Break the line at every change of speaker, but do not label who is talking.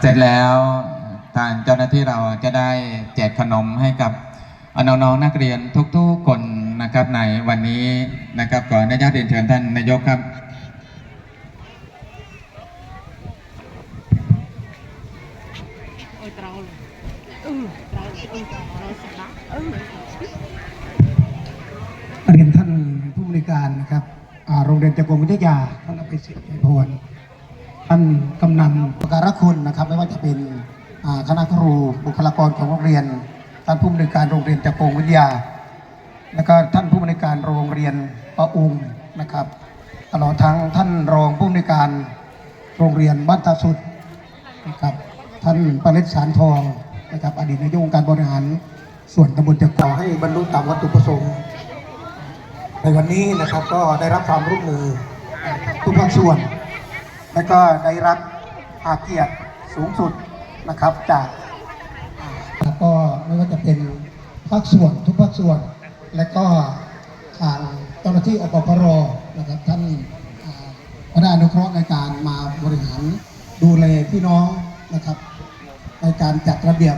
เสร็จแล้วทางเจ้าหน้าที่เราจะได้แจกขนมให้กับน้องๆนักเรียนทุกๆคนนะครับในวันนี้นะครับก่อนุญาตเรียนเชิญท่านนายกครับ
เรียนท่านผู้บริการนะครับโรงเรียนจักรวิทยาท่านอภิสิทธิ์พล ท่านกำนันประการคุณนะครับ ไม่ว่าจะเป็นคณะครูบุคลากรของโรงเรียน ท่านผู้บริการโรงเรียนจักรงวิทยา แล้วก็ท่านผู้บริการโรงเรียนประอุงนะครับตลอดทั้งท่านรองผู้บริการโรงเรียนบ้านตาสุดนะครับท่านปริศสารทองนะครับอดีตนายกองค์การบริหาร ส่วนตำบลจักรวให้บรรลุตามวัตถุประสงค์ในวันนี้นะครับก็ได้รับความร่วมมือทุกภาคส่วน และก็ได้รับอาเกียรติสูงสุดนะครับจากแล้วก็ไม่ว่าจะเป็นภาคส่วนทุกภาคส่วน และก็ทางเจ้าหน้าที่อปพรนะครับท่านก็ได้อนุเคราะห์ในการมาบริหารดูแลพี่น้องนะครับในการจัดระเบียบ